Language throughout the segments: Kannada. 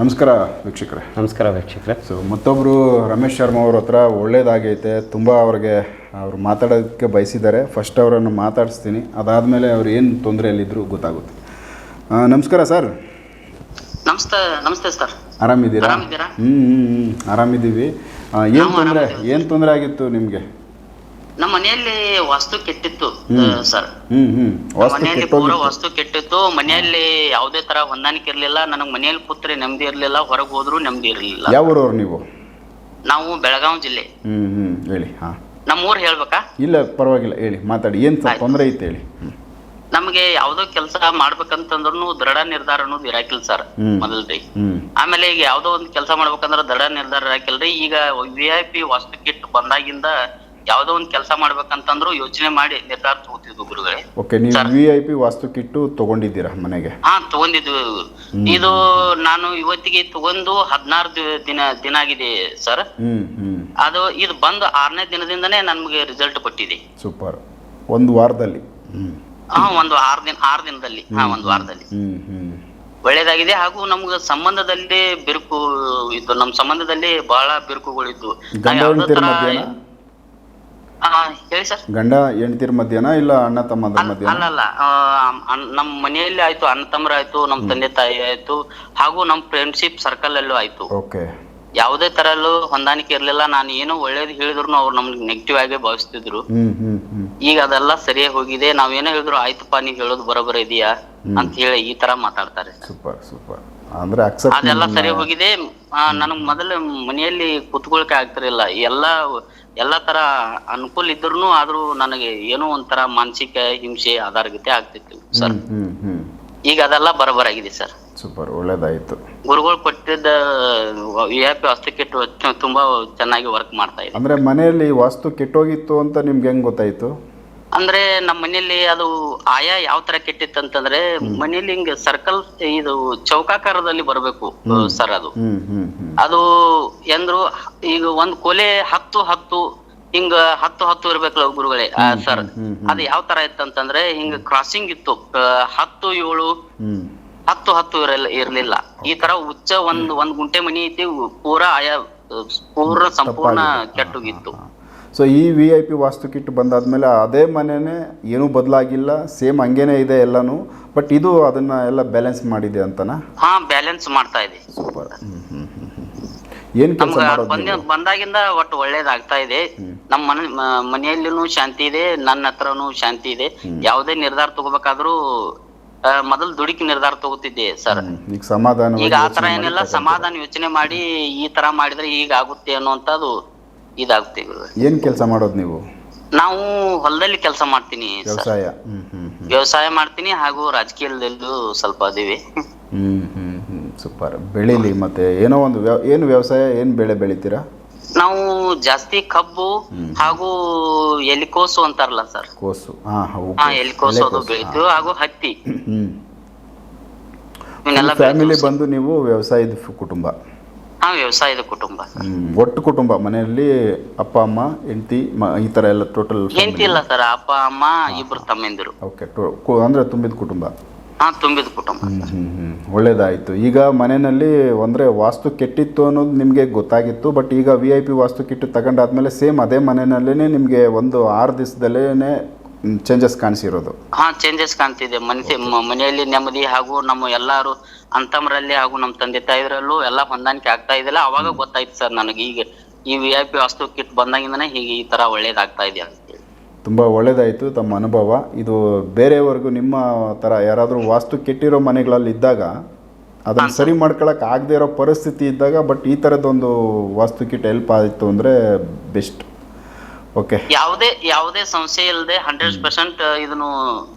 ನಮಸ್ಕಾರ ವೀಕ್ಷಕರೇ. ನಮಸ್ಕಾರ ವೀಕ್ಷಕರೇ. ಸೊ ಮತ್ತೊಬ್ಬರು ರಮೇಶ್ ಶರ್ಮಾ ಅವ್ರ ಹತ್ರ ಒಳ್ಳೇದಾಗೈತೆ ತುಂಬ ಅವ್ರಿಗೆ ಅವರು ಮಾತಾಡೋದಕ್ಕೆ ಬಯಸಿದ್ದಾರೆ. ಫಸ್ಟ್ ಅವರನ್ನು ಮಾತಾಡಿಸ್ತೀನಿ. ಅದಾದಮೇಲೆ ಅವ್ರು ಏನು ತೊಂದರೆಯಲ್ಲಿದ್ದರು ಗೊತ್ತಾಗುತ್ತೆ. ನಮಸ್ಕಾರ ಸರ್. ನಮಸ್ತೆ ನಮಸ್ತೆ ಸರ್. ಆರಾಮಿದ್ದೀರಾ? ಹ್ಞೂ ಹ್ಞೂ ಹ್ಞೂ ಆರಾಮಿದ್ದೀವಿ. ಏನು ತೊಂದರೆ ಆರಾಮಿದ್ದೀವಿ. ಏನು ತೊಂದರೆ ಆಗಿತ್ತು ನಿಮಗೆ? ನಮ್ಮ ಮನೆಯಲ್ಲಿ ವಾಸ್ತು ಕೆಟ್ಟಿತ್ತು. ಸರ್. ಮನೆಯಲ್ಲಿ ಪೂರ ವಸ್ತು ಕೆಟ್ಟಿತ್ತು. ಮನೆಯಲ್ಲಿ ಯಾವುದೇ ತರ ಹೊಂದಾಣಿಕೆ ಇರ್ಲಿಲ್ಲ. ನನಗ್ ಮನೆಯಲ್ಲಿ ಕೂತ್ರೆ ನೆಮ್ಮದಿ ಇರ್ಲಿಲ್ಲ. ಹೊರಗೆ ಹೋದ್ರು ನೆಮ್ಮದಿ ಇರ್ಲಿಲ್ಲ. ಯಾವ ಊರವ್ರು ನೀವು? ನಾವು ಬೆಳಗಾವಿ ಜಿಲ್ಲೆ. ಹೇಳಿ ಹಾಂ. ನಮ್ಮ ಊರ್ ಹೇಳ್ಬೇಕಾ? ಇಲ್ಲ ಪರವಾಗಿಲ್ಲ. ಹೇಳಿ ಮಾತಾಡಿ. ಏನ್ ಸರ್ ತೊಂದರೆ ಐತೆ ಹೇಳಿ? ನಮಗೆ ಯಾವ್ದೋ ಕೆಲಸ ಮಾಡ್ಬೇಕಂತಂದ್ರೂ ದೃಢ ನಿರ್ಧಾರ ಅನ್ನೋದು ಇರಾಕಿಲ್ಲ ಸರ್ ಮೊದಲೇ ಮೊದಲ್ರಿ. ಆಮೇಲೆ ಈಗ ಯಾವ್ದೋ ಒಂದು ಕೆಲಸ ಮಾಡ್ಬೇಕಂದ್ರ ದೃಢ ನಿರ್ಧಾರ ಇರಾಕಿಲ್ರಿ. ಈಗ V I P vastu kit ಬಂದಾಗಿಂದ ಯಾವ್ದೋ ಒಂದು ಕೆಲಸ ಮಾಡ್ಬೇಕಂತಂದ್ರು ಯೋಚನೆ ಮಾಡಿ ನಿರ್ಧಾರ ತಗೋತಿದ್ವು ಗುರುಗಳೇ. ಓಕೆ ನೀವು. V I P vastu kit ತಗೊಂಡಿದ್ದೀರಾ ಮನೆಗೆ? ಹಾ ತಗೊಂಡಿದ್ವಿ ಇದು ನಾನು ಇವತ್ತಿಗೆ ತಗೊಂಡು ಹದಿನಾರು ದಿನ ದಿನ ಆಗಿದೆ ಸರ್. ಅದು ಇದು ಬಂದು ಆರನೇ ದಿನದಿಂದನೇ ನಮ್ಗೆ ರಿಸಲ್ಟ್ ಕೊಟ್ಟಿದೆ. ಸೂಪರ್ ಒಂದು ವಾರದಲ್ಲಿ. ಹಾ ಒಂದು ಆರ್ ದಿನ ಆರ್ ದಿನದಲ್ಲಿ. ಹಾ ಒಂದು ವಾರದಲ್ಲಿ. ಒಳ್ಳೇದಾಗಿದೆ ಹಾಗೂ ನಮ್ಗೆ ಸಂಬಂಧದಲ್ಲಿ ಬಿರುಕು ಇದ್ದು ನಮ್ಮ ಸಂಬಂಧದಲ್ಲಿ ಬಹಳ ಬಿರುಕುಗಳಿದ್ದು ಗಂಡ ಮಧ್ಯನಾ ಆ, ಹೇಳಿ ಸರ್. ಗಂಡ ಹೆಂಡತಿರ ಮಧ್ಯನಾ ಇಲ್ಲ ಅಣ್ಣ ತಮ್ಮದ ಮಧ್ಯನಾ ಅಲ್ಲಲ್ಲ ನಮ್ಮ ಮನೆಯಲ್ಲಿ ಆಯ್ತು ಅಣ್ಣ ತಮ್ಮರ ಆಯ್ತು ನಮ್ಮ ತಂದೆ ತಾಯಿ ಆಯ್ತು ಹಾಗೂ ನಮ್ಮ ಫ್ರೆಂಡ್ಶಿಪ್ ಸರ್ಕಲ್ ಅಲ್ಲೂ ಆಯ್ತು. ಓಕೆ. ಯಾವುದೇ ತರಲ್ಲೂ ಹೊಂದಾಣಿಕೆ ಇರ್ಲಿಲ್ಲ ನಾನು ಏನೋ ಒಳ್ಳೇದು ಹೇಳಿದ್ರು ಅವ್ರು ನಮ್ಗೆ ನೆಗೆಟಿವ್ ಆಗಿ ಭಾವಿಸ್ತಿದ್ರು. ಈಗ ಅದೆಲ್ಲ ಸರಿಯಾಗಿ ಹೋಗಿದೆ ನಾವೇನೋ ಹೇಳಿದ್ರು ಆಯ್ತಪ್ಪ ನೀವ್ ಹೇಳೋದು ಬರೋಬರ ಇದೆಯಾ? ಅಂತ ಹೇಳಿ ಈ ತರ ಮಾತಾಡ್ತಾರೆ ಸೂಪರ್ ಸೂಪರ್. ಅಂದರೆ ಅಕ್ಸೆಪ್ಟ್ ಅದೆಲ್ಲ ಸರಿ ಹೋಗಿದೆ. ನನಗೆ ಮೊದಲು ಮನೆಯಲ್ಲಿ ಕುತ್ಕೊಳಕ್ಕೆ ಆಗ್ತಿರಲಿಲ್ಲ. ಎಲ್ಲ ಎಲ್ಲಾ ತರ ಅನುಕೂಲ ಇದ್ರು ಆದ್ರೂ ನನಗೆ ಏನೋ ಒಂಥರ ಮಾನಸಿಕ ಹಿಂಸೆ ಆಧಾರಗತೆ ಆಗ್ತಿತ್ತು ಸರ್. ಈಗ ಅದೆಲ್ಲ ಬರೋಬರಾಗಿದೆ ಸರ್. ಸೂಪರ್ ಒಳ್ಳೇದಾಯ್ತು. ಗುರುಗಳು ಕೊಟ್ಟಿದ್ದ ವಿ ಐ ಪಿ ಹಸ್ತಕ್ಕಿಟ್ಟು ತುಂಬಾ ಚೆನ್ನಾಗಿ ವರ್ಕ್ ಮಾಡ್ತಾ ಇದೆ. ಅಂದ್ರೆ ಮನೆಯಲ್ಲಿ ವಾಸ್ತು ಕೆಟ್ಟೋಗಿತ್ತು ಅಂತ ನಿಮ್ಗೆ ಹೆಂಗ್ ಗೊತ್ತಾಯಿತು? ಅಂದ್ರೆ ನಮ್ಮ ಮನೆಯಲ್ಲಿ ಅದು ಆಯಾ ಯಾವ ತರ ಕೆಟ್ಟಿತ್ತು ಅಂತಂದ್ರೆ ಮನೇಲಿ ಹಿಂಗ ಸರ್ಕಲ್ ಇದು ಚೌಕಾಕಾರದಲ್ಲಿ ಬರಬೇಕು ಸರ್ ಅದು. ಅದು ಎಂದ್ರು ಈಗ ಒಂದ್ ಕೊಲೆ ಹತ್ತು ಹತ್ತು ಹಿಂಗ ಹತ್ತು ಹತ್ತು ಇರ್ಬೇಕಲ್ಲ ಗುರುಗಳೇ ಸರ್ ಅದು ಯಾವ ತರ ಇತ್ತು ಅಂತಂದ್ರೆ ಹಿಂಗ ಕ್ರಾಸಿಂಗ್ ಇತ್ತು ಹತ್ತು ಏಳು ಹತ್ತು ಹತ್ತು ಇರಲ್ಲ ಇರ್ಲಿಲ್ಲ. ಈ ತರ ಉಚ್ಚ ಒಂದ್ ಒಂದ್ ಗುಂಟೆ ಮನಿ ಐತಿ ಪೂರಾ ಆಯಾ ಪೂರ್ಣ ಸಂಪೂರ್ಣ ಕೆಟ್ಟೋಗಿತ್ತು. ಸೊ ಈ V I P vastu kit ಬಂದಾದಮೇಲೆ ಅದೇ ಮನೆನೇ ಏನೂ ಬದಲಾಗಿಲ್ಲ ಸೇಮ್ ಹಂಗೇನೆ ಇದೆ ಎಲ್ಲನೂ ಬಟ್ ಇದು ಅದನ್ನ ಎಲ್ಲ ಬ್ಯಾಲೆನ್ಸ್ ಮಾಡಿದೆ ಅಂತನಾ? ಹಾ ಬ್ಯಾಲೆನ್ಸ್ ಮಾಡ್ತಾ ಇದೆ. ಸೂಪರ್. ಹ್ಞೂ ಹ್ಞೂ ಹ್ಞೂ ಏನು ಕೆಲಸ ನಮ್ಗ ಮಾಡೋದು ಬಂದ ನೀವು? ಬಂದಾಗಿಂದ ಒಟ್ಟು ಒಳ್ಳೇದಾಗ್ತಾ ಇದೆ. ನಮ್ಮ ಮನೆ ಮ- ಮನೆಯಲ್ಲಿನೂ ಶಾಂತಿ ಇದೆ ನನ್ನ ಹತ್ರನೂ ಶಾಂತಿ ಇದೆ. ಯಾವುದೇ ನಿರ್ಧಾರ ತಗೋಬೇಕಾದ್ರೂ ಆ, ಮೊದಲು ದುಡುಕಿ ನಿರ್ಧಾರ ತಗೋತಿದ್ದೆ ಸರ್. ಹ್ಮ್. ಈಗ ಸಮಾಧಾನ ಈಗ ಆ ತರ ಏನಿಲ್ಲ ಸಮಾಧಾನ ಯೋಚನೆ ಮಾಡಿ ಈ ತರ ಮಾಡಿದ್ರೆ ಈಗ ಆಗುತ್ತೆ ಅನ್ನುವಂತದ್ದು ಗುರುಗಳೇ. ಏನ್ ಕೆಲಸ ಮಾಡೋದು ನೀವು? ನಾವು ಹೊಲದಲ್ಲಿ ಕೆಲಸ ಮಾಡ್ತೀನಿ ಸರ್. ವ್ಯವಸಾಯ. ವ್ಯವಸಾಯ ಮಾಡ್ತೀನಿ ಹಾಗೂ ರಾಜಕೀಯದಲ್ಲೂ ಸ್ವಲ್ಪ ಅದೀವಿ. Hmm super. ಬೆಳೀಲಿ ಮತ್ತೆ ಏನೋ ಒಂದು ವ್ಯವ ಏನು ವ್ಯವಸಾಯ ಏನು ಬೆಳೆ ಬೆಳಿತೀರಾ? ನಾವು ಜಾಸ್ತಿ ಕಬ್ಬು ಹಾಗೂ ಎಲಿಕೋಸು ಅಂತಾರಲ್ಲ ಸರ್. ಕೋಸು. ಹಾ ಹೌದು ಹಾ ಎಲಿಕೋಸು ಅದು ಬೆಳಿತೀವಿ ಹಾಗೂ ಹತ್ತಿ. ಹ್ಮ್. ಇವನ್ನೆಲ್ಲ ಫ್ಯಾಮಿಲಿ ಬಂದು ನೀವು ವ್ಯವಸಾಯದ ಫ್- ಕುಟುಂಬ. ಹಾ ವ್ಯವಸಾಯದ ಕುಟುಂಬ. ಹ್ಮ್. ಒಟ್ಟು ಕುಟುಂಬ ಮನೆಯಲ್ಲಿ ಅಪ್ಪ ಅಮ್ಮ ಹೆಂಡತಿ ಈ ಥರ ಎಲ್ಲ ಟೋಟಲ್ ಹೆಂಡತಿ ಇಲ್ಲ ಸರ್ ಅಪ್ಪ ಅಮ್ಮ ಇಬ್ರು ತಮ್ಮಂದಿರು. ಓಕೆ ಅಂದ್ರೆ ಅಂದರೆ ತುಂಬಿದ ಕುಟುಂಬ. ಹಾ ತುಂಬಿದ ಕುಟುಂಬ. ಹ್ಮ್, ಒಳ್ಳೇದಾಯಿತು. ಈಗ ಮನೆಯಲ್ಲಿ ಅಂದರೆ ವಾಸ್ತು ಕೆಟ್ಟಿತ್ತು ಅನ್ನೋದು ನಿಮಗೆ ಗೊತ್ತಾಗಿತ್ತು ಬಟ್ ಈಗ V I P vastu kit ತಗೊಂಡಾದ್ಮೇಲೆ same ಅದೇ ಮನೆಯಲ್ಲೇ ನಿಮಗೆ ಒಂದು ಆರು ದಿವಸದಲ್ಲೇ ಚೇಂಜಸ್ ಕಾಣಿಸಿರೋದು. ಹಾ ಚೇಂಜಸ್ ಕಾಣ್ತಿದೆ. ಮನಸ್ಸಿ ಮನೆಯಲ್ಲಿ ನೆಮ್ಮದಿ ಹಾಗೂ ನಮ್ಮ ಎಲ್ಲಾರು ಅಂತಮರಲ್ಲಿ ಹಾಗೂ ನಮ್ಮ ತಂದೆ ತಾಯಿರಲ್ಲೂ ಎಲ್ಲ ಹೊಂದಾಣಿಕೆ ಆಗ್ತಾ ಇದೆಯಲ್ಲ ಅವಾಗ ಗೊತ್ತಾಯ್ತು ಸರ್ ನನಗೆ ಈಗ ಈ V I P vastu kit ಬಂದಾಗಿಂದನೇ ಹೀಗೆ ಈ ತರ ಒಳ್ಳೇದಾಗ್ತಾ ಇದೆ ತುಂಬಾ ತುಂಬ ಒಳ್ಳೆಯದಾಯಿತು ತಮ್ಮ ಅನುಭವ. ಇದು ಬೇರೆಯವರೆಗೂ ನಿಮ್ಮ ಥರ ಯಾರಾದರೂ ವಾಸ್ತು ಕೆಟ್ಟಿರೋ ಮನೆಗಳಲ್ಲಿ ಇದ್ದಾಗ ಅದನ್ನು ಸರಿ. ಮಾಡ್ಕೊಳಕ್ಕೆ ಆಗದೆ ಇರೋ ಪರಿಸ್ಥಿತಿ ಇದ್ದಾಗ ಬಟ್ ಈ ಥರದ್ದೊಂದು ವಾಸ್ತು ಕಿಟ್ ಹೆಲ್ಪ್ ಆಯಿತು ಅಂದರೆ ಬೆಸ್ಟ್. ಓಕೆ ಯಾವುದೇ ಯಾವುದೇ ಸಂಶಯ ಇಲ್ಲದೆ ಹಂಡ್ರೆಡ್ ಪರ್ಸೆಂಟ್ ಇದನ್ನು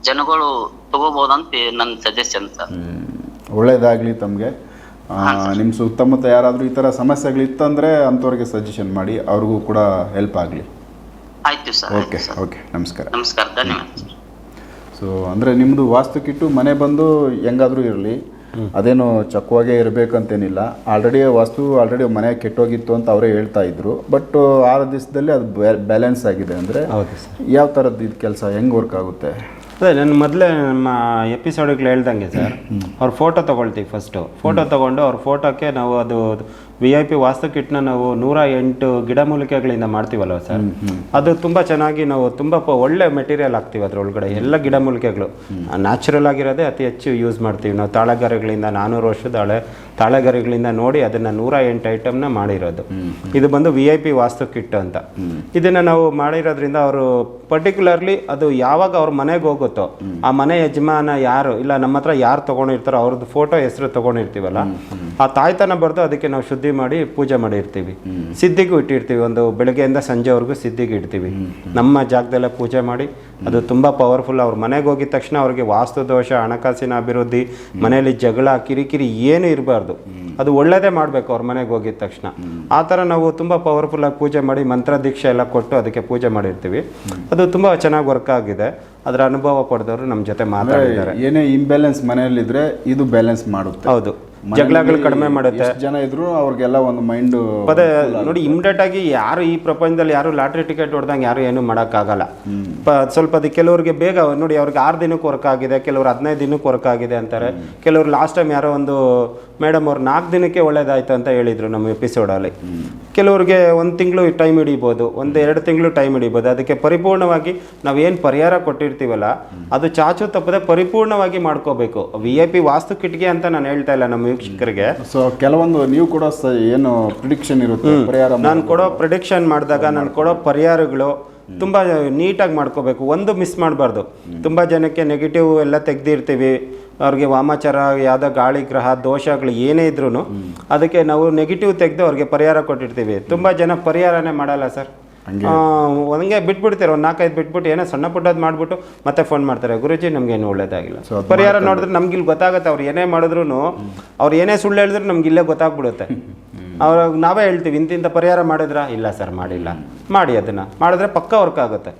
ಜನಗಳು ತಗೋಬಹುದಂತ ನನ್ನ ಸಜೆಷನ್ ಸರ್ ಒಳ್ಳೇದಾಗಲಿ ತಮಗೆ. ನಿಮ್ಮ ಸುತ್ತಮುತ್ತ ಯಾರಾದರೂ ಈ ಥರ ಸಮಸ್ಯೆಗಳಿತ್ತಂದರೆ ಅಂಥವ್ರಿಗೆ ಸಜೆಷನ್ ಮಾಡಿ ಅವ್ರಿಗೂ ಕೂಡ ಹೆಲ್ಪ್ ಆಗಲಿ. ಆಯಿತು ಸರ್ ಓಕೆ ಓಕೆ ನಮಸ್ಕಾರ. ನಮಸ್ಕಾರ ಧನ್ಯವಾದ ಸೊ ಅಂದರೆ ನಿಮ್ಮದು ವಾಸ್ತು ಕಿಟ್ಟು ಮನೆ ಬಂದು ಹೆಂಗಾದರೂ ಇರಲಿ. ಅದೇನು ಚಕ್ಕವಾಗೇ ಇರಬೇಕಂತೇನಿಲ್ಲ. ಆಲ್ರೆಡಿ ವಸ್ತು ಆಲ್ರೆಡಿ ಮನೆ ಕೆಟ್ಟೋಗಿತ್ತು ಅಂತ ಅವರೇ ಹೇಳ್ತಾ ಇದ್ರು. ಬಟ್ ಆರು ದಿವಸದಲ್ಲಿ ಅದು ಬ್ಯಾಲೆನ್ಸ್ ಆಗಿದೆ ಅಂದರೆ ಯಾವ ಥರದ್ದು ಇದು ಕೆಲಸ ಹೆಂಗೆ ವರ್ಕ್ ಆಗುತ್ತೆ? ಸರ್ ನಾನು ಮೊದಲೇ ನಮ್ಮ ಎಪಿಸೋಡ್ಗಳು ಹೇಳ್ದಂಗೆ ಸರ್. ಅವ್ರ ಫೋಟೋ ತೊಗೊಳ್ತೀವಿ ಫಸ್ಟು ಫೋಟೋ ತೊಗೊಂಡು ಅವ್ರ ಫೋಟೋಕ್ಕೆ ನಾವು ಅದು ವಿ ಐ ಪಿ ವಾಸ್ತು ಕಿಟ್ನ ನಾವು ನೂರ ಎಂಟು ಗಿಡಮೂಲಿಕೆಗಳಿಂದ ಮಾಡ್ತೀವಲ್ವ ಸರ್? ಅದು ತುಂಬ ಚೆನ್ನಾಗಿ ನಾವು ತುಂಬ ಒಳ್ಳೆ ಮೆಟೀರಿಯಲ್ ಹಾಕ್ತೀವಿ ಅದರೊಳಗಡೆ ಎಲ್ಲ ಗಿಡಮೂಲಿಕೆಗಳು ನ್ಯಾಚುರಲ್ ಆಗಿರೋದೇ ಅತಿ ಹೆಚ್ಚು ಯೂಸ್ ಮಾಡ್ತೀವಿ. ನಾವು ತಾಳೆಗರಿಗಳಿಂದ ನಾನ್ನೂರು ವರ್ಷದ ಹಳೆ ತಾಳೆಗರಿಗಳಿಂದ ನೋಡಿ ಅದನ್ನು ನೂರ ಎಂಟು ಐಟಮ್ನ ಮಾಡಿರೋದು. ಇದು ಬಂದು V I P Vastu kit ಅಂತ. ಇದನ್ನು ನಾವು ಮಾಡಿರೋದ್ರಿಂದ ಅವರು ಪರ್ಟಿಕ್ಯುಲರ್ಲಿ ಅದು ಯಾವಾಗ ಅವ್ರ ಮನೆಗೆ ಹೋಗುತ್ತೋ ಆ ಮನೆ ಯಜಮಾನ ಯಾರು ಇಲ್ಲ ನಮ್ಮ ಹತ್ರ ಯಾರು ತೊಗೊಂಡಿರ್ತಾರೋ ಅವ್ರದ್ದು ಫೋಟೋ ಹೆಸರು ತೊಗೊಂಡಿರ್ತೀವಲ್ಲ ಆ ತಾಯ್ತನ ಬರೆದು ಅದಕ್ಕೆ ನಾವು ಶುದ್ಧಿ ಮಾಡಿ ಪೂಜೆ ಮಾಡಿರ್ತೀವಿ. ಸಿದ್ಧಿಗೂ ಇಟ್ಟಿರ್ತೀವಿ. ಒಂದು ಬೆಳಗ್ಗೆಯಿಂದ ಸಂಜೆವರೆಗೂ ಸಿದ್ಧಿಗೆ ಇಡ್ತೀವಿ. ನಮ್ಮ ಜಾಗದಲ್ಲೇ ಪೂಜೆ ಮಾಡಿ ಅದು ತುಂಬ ಪವರ್ಫುಲ್. ಅವ್ರ ಮನೆಗೆ ಹೋಗಿದ ತಕ್ಷಣ ಅವ್ರಿಗೆ ವಾಸ್ತು ದೋಷ ಹಣಕಾಸಿನ ಅಭಿವೃದ್ಧಿ ಮನೆಯಲ್ಲಿ ಜಗಳ ಕಿರಿಕಿರಿ ಏನು ಇರಬಾರ್ದು. ಅದು ಒಳ್ಳೇದೇ ಮಾಡಬೇಕು ಅವ್ರ ಮನೆಗೆ ಹೋಗಿದ ತಕ್ಷಣ. ಆ ಥರ ನಾವು ತುಂಬ ಪವರ್ಫುಲ್ಲಾಗಿ ಪೂಜೆ ಮಾಡಿ ಮಂತ್ರ ದೀಕ್ಷೆ ಎಲ್ಲ ಕೊಟ್ಟು ಅದಕ್ಕೆ ಪೂಜೆ ಮಾಡಿರ್ತೀವಿ. ಅದು ತುಂಬ ಚೆನ್ನಾಗಿ ವರ್ಕ್ ಆಗಿದೆ. ಅದರ ಅನುಭವ ಪಡೆದವರು ನಮ್ಮ ಜೊತೆ ಮಾತಾಡಿದ್ದಾರೆ. ಏನೇ ಇಂಬ್ಯಾಲೆನ್ಸ್ ಮನೆಯಲ್ಲಿದ್ದರೆ ಇದು ಬ್ಯಾಲೆನ್ಸ್ ಮಾಡುತ್ತೆ. ಹೌದು. ಜಗಳಗಳು ಕಡಿಮೆ ಮಾಡುತ್ತೆ. ಜನ ಇದ್ರು ಅವ್ರಿಗೆಲ್ಲ ಒಂದು ಮೈಂಡ್ ಪದೇ ನೋಡಿ ಇಮಿಡಿಯೇಟ್ ಆಗಿ ಯಾರು ಈ ಪ್ರಪಂಚದಲ್ಲಿ ಯಾರು ಲಾಟ್ರಿ ಟಿಕೆಟ್ ಹೊಡೆದಂಗೆ ಯಾರು ಏನು ಮಾಡೋಕ್ಕಾಗಲ್ಲ. ಸ್ವಲ್ಪ ಅದು ಕೆಲವ್ರಿಗೆ ಬೇಗ ನೋಡಿ ಅವ್ರಿಗೆ ಆರು ದಿನಕ್ಕೆ ವರ್ಕ್ ಆಗಿದೆ ಕೆಲವ್ರು ಹದಿನೈದು ದಿನಕ್ಕೆ ವರ್ಕ್ ಆಗಿದೆ ಅಂತಾರೆ. ಕೆಲವ್ರು ಲಾಸ್ಟ್ ಟೈಮ್ ಯಾರೋ ಒಂದು ಮೇಡಮ್ ಅವ್ರು ನಾಲ್ಕು ದಿನಕ್ಕೆ ಒಳ್ಳೇದಾಯ್ತು ಅಂತ ಹೇಳಿದ್ರು ನಮ್ಮ ಎಪಿಸೋಡಲ್ಲಿ ಕೆಲವ್ರಿಗೆ ಒಂದು ತಿಂಗಳು ಟೈಮ್ ಹಿಡಿಬೋದು ಒಂದು ಎರಡು ತಿಂಗಳು ಟೈಮ್ ಹಿಡಿಬೋದು. ಅದಕ್ಕೆ ಪರಿಪೂರ್ಣವಾಗಿ ನಾವೇನು ಪರಿಹಾರ ಕೊಟ್ಟಿರ್ತೀವಲ್ಲ ಅದು ಚಾಚು ತಪ್ಪದೆ ಪರಿಪೂರ್ಣವಾಗಿ ಮಾಡ್ಕೋಬೇಕು. ವಿ ಐ ಪಿ ವಾಸ್ತು ಕಿಟ್ಗೆ ಅಂತ ನಾನು ಹೇಳ್ತಾ ಇಲ್ಲ ನಮ್ಮ ವೀಕ್ಷಕರಿಗೆ. ಸೊ ಕೆಲವೊಂದು ನೀವು ಕೂಡ ಏನು ಪ್ರಿಡಿಕ್ಷನ್ ಇರುತ್ತೆ ಪರಿಹಾರ ನಾನು ಕೊಡೋ ಪ್ರಿಡಿಕ್ಷನ್ ಮಾಡಿದಾಗ ನಾನು ಕೊಡೋ ಪರಿಹಾರಗಳು ತುಂಬ ನೀಟಾಗಿ ಮಾಡ್ಕೋಬೇಕು. ಒಂದು ಮಿಸ್ ಮಾಡಬಾರ್ದು. ತುಂಬ ಜನಕ್ಕೆ ನೆಗೆಟಿವ್ ಎಲ್ಲ ತೆಗ್ದಿರ್ತೀವಿ. ಅವ್ರಿಗೆ ವಾಮಾಚಾರ ಯಾವುದೋ ಗಾಳಿ ಗ್ರಹ ದೋಷಗಳು ಏನೇ ಇದ್ರೂ ಅದಕ್ಕೆ ನಾವು ನೆಗೆಟಿವ್ ತೆಗೆದು ಅವ್ರಿಗೆ ಪರಿಹಾರ ಕೊಟ್ಟಿರ್ತೀವಿ. ತುಂಬ ಜನ ಪರಿಹಾರನೇ ಮಾಡಲ್ಲ ಸರ್. ಹಂಗೆ. ಬಿಟ್ಬಿಡ್ತಾರೆ. ಒಂದು ನಾಲ್ಕೈದು ಬಿಟ್ಬಿಟ್ಟು ಏನೋ ಸಣ್ಣ ಪುಟ್ಟದ್ದು ಮಾಡ್ಬಿಟ್ಟು ಮತ್ತೆ ಫೋನ್ ಮಾಡ್ತಾರೆ. ಗುರುಜಿ ನಮ್ಗೆ ಏನು ಒಳ್ಳೇದಾಗಿಲ್ಲ. ಪರಿಹಾರ ನೋಡಿದ್ರೆ ನಮ್ಗೆ ಇಲ್ಲಿ ಗೊತ್ತಾಗುತ್ತೆ. ಅವ್ರು ಏನೇ ಮಾಡಿದ್ರು ಅವ್ರು ಏನೇ ಸುಳ್ಳು ಹೇಳಿದ್ರು ನಮ್ಗೆ ಇಲ್ಲೇ ಗೊತ್ತಾಗ್ಬಿಡುತ್ತೆ. ಅವ್ರ ನಾವೇ ಹೇಳ್ತೀವಿ ಇಂತಿಂಥ ಪರಿಹಾರ ಮಾಡಿದ್ರಾ? ಇಲ್ಲ ಸರ್ ಮಾಡಿಲ್ಲ. ಮಾಡಿ ಅದನ್ನ. ಮಾಡಿದ್ರೆ ಪಕ್ಕ ವರ್ಕ್ ಆಗುತ್ತೆ.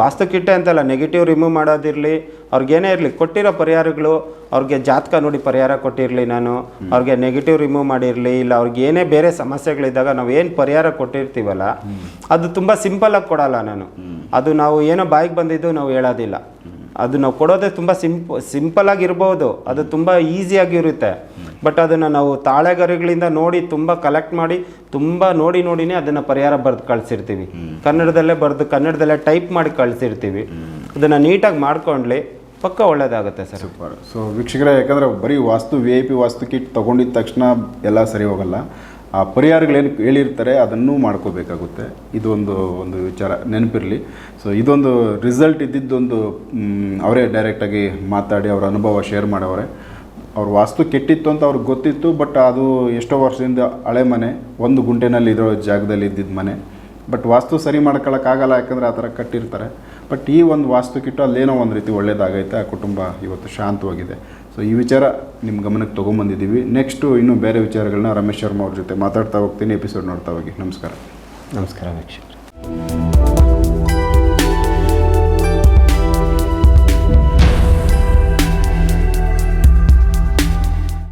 ವಾಸ್ತು ಕಿಟ್ಟೆ ಅಂತಲ್ಲ ನೆಗೆಟಿವ್ ರಿಮೂವ್ ಮಾಡೋದಿರಲಿ ಅವ್ರಿಗೇನೇ ಇರಲಿ ಕೊಟ್ಟಿರೋ ಪರಿಹಾರಗಳು ಅವ್ರಿಗೆ ಜಾತಕ ನೋಡಿ ಪರಿಹಾರ ಕೊಟ್ಟಿರಲಿ ನಾನು ಅವ್ರಿಗೆ ನೆಗೆಟಿವ್ ರಿಮೂವ್ ಮಾಡಿರಲಿ ಇಲ್ಲ ಅವ್ರಿಗೆ ಏನೇ ಬೇರೆ ಸಮಸ್ಯೆಗಳಿದ್ದಾಗ ನಾವು ಏನು ಪರಿಹಾರ ಕೊಟ್ಟಿರ್ತೀವಲ್ಲ ಅದು ತುಂಬ ಸಿಂಪಲಾಗಿ ಕೊಡಲ್ಲ ನಾನು. ಅದು ನಾವು ಏನೋ ಬಾಯಿಗೆ ಬಂದಿದ್ದು ನಾವು ಹೇಳೋದಿಲ್ಲ. ಅದು ನಾವು ಕೊಡೋದೇ ತುಂಬ ಸಿಂಪ್ ಸಿಂಪಲ್ ಆಗಿರ್ಬೋದು ಅದು ತುಂಬ ಈಸಿಯಾಗಿ ಇರುತ್ತೆ. ಬಟ್ ಅದನ್ನು ನಾವು ತಾಳೆಗರಿಗಳಿಂದ ನೋಡಿ ತುಂಬ ಕಲೆಕ್ಟ್ ಮಾಡಿ ತುಂಬ ನೋಡಿ ನೋಡಿನೇ ಅದನ್ನು ಪರಿಹಾರ ಬರೆದು ಕಳಿಸಿರ್ತೀವಿ. ಕನ್ನಡದಲ್ಲೇ ಬರೆದು ಕನ್ನಡದಲ್ಲೇ ಟೈಪ್ ಮಾಡಿ ಕಳಿಸಿರ್ತೀವಿ. ಅದನ್ನು ನೀಟಾಗಿ ಮಾಡ್ಕೊಂಡ್ಲಿ ಪಕ್ಕ ಒಳ್ಳೇದಾಗುತ್ತೆ ಸರ್. ಸೂಪರ್ ಸೊ ವೀಕ್ಷಕರೇ ಯಾಕಂದರೆ ಬರೀ vastu V I P Vastu kit ತೊಗೊಂಡಿದ್ದ ತಕ್ಷಣ ಎಲ್ಲ ಸರಿ ಹೋಗಲ್ಲ. ಆ ಪರಿಹಾರಗಳೇನು ಹೇಳಿರ್ತಾರೆ ಅದನ್ನೂ ಮಾಡ್ಕೋಬೇಕಾಗುತ್ತೆ. ಇದೊಂದು ಒಂದು ವಿಚಾರ ನೆನಪಿರಲಿ. ಸೊ ಇದೊಂದು ರಿಸಲ್ಟ್ ಇದ್ದಿದ್ದೊಂದು ಅವರೇ ಡೈರೆಕ್ಟಾಗಿ ಮಾತಾಡಿ ಅವರ ಅನುಭವ ಶೇರ್ ಮಾಡವ್ರೆ. ಅವ್ರ ವಾಸ್ತು ಕೆಟ್ಟಿತ್ತು ಅಂತ ಅವ್ರಿಗೆ ಗೊತ್ತಿತ್ತು, ಬಟ್ ಅದು ಎಷ್ಟೋ ವರ್ಷದಿಂದ ಹಳೆ ಮನೆ, ಒಂದು ಗುಂಟೆನಲ್ಲಿ ಇರೋ ಜಾಗದಲ್ಲಿ ಇದ್ದಿದ್ದ ಮನೆ. ಬಟ್ ವಾಸ್ತು ಸರಿ ಮಾಡ್ಕೊಳ್ಳೋಕ್ಕಾಗಲ್ಲ ಯಾಕಂದರೆ ಆ ಥರ ಕಟ್ಟಿರ್ತಾರೆ. ಬಟ್ ಈ ಒಂದು ವಾಸ್ತು ಕಿಟ್ಟು ಅಲ್ಲೇನೋ ಒಂದು ರೀತಿ ಒಳ್ಳೇದಾಗೈತೆ, ಆ ಕುಟುಂಬ ಇವತ್ತು ಶಾಂತವಾಗಿದೆ. ಸೊ ಈ ವಿಚಾರ ನಿಮ್ಮ ಗಮನಕ್ಕೆ ತೊಗೊಂಬಂದಿದ್ದೀವಿ. ನೆಕ್ಸ್ಟು ಇನ್ನೂ ಬೇರೆ ವಿಚಾರಗಳನ್ನ ರಮೇಶ್ ಶರ್ಮಾ ಅವ್ರ ಜೊತೆ ಮಾತಾಡ್ತಾ ಹೋಗ್ತೀನಿ ಎಪಿಸೋಡ್ ನೋಡ್ತಾ ಹೋಗಿ. ನಮಸ್ಕಾರ. ನಮಸ್ಕಾರ ವೀಕ್ಷಕರು.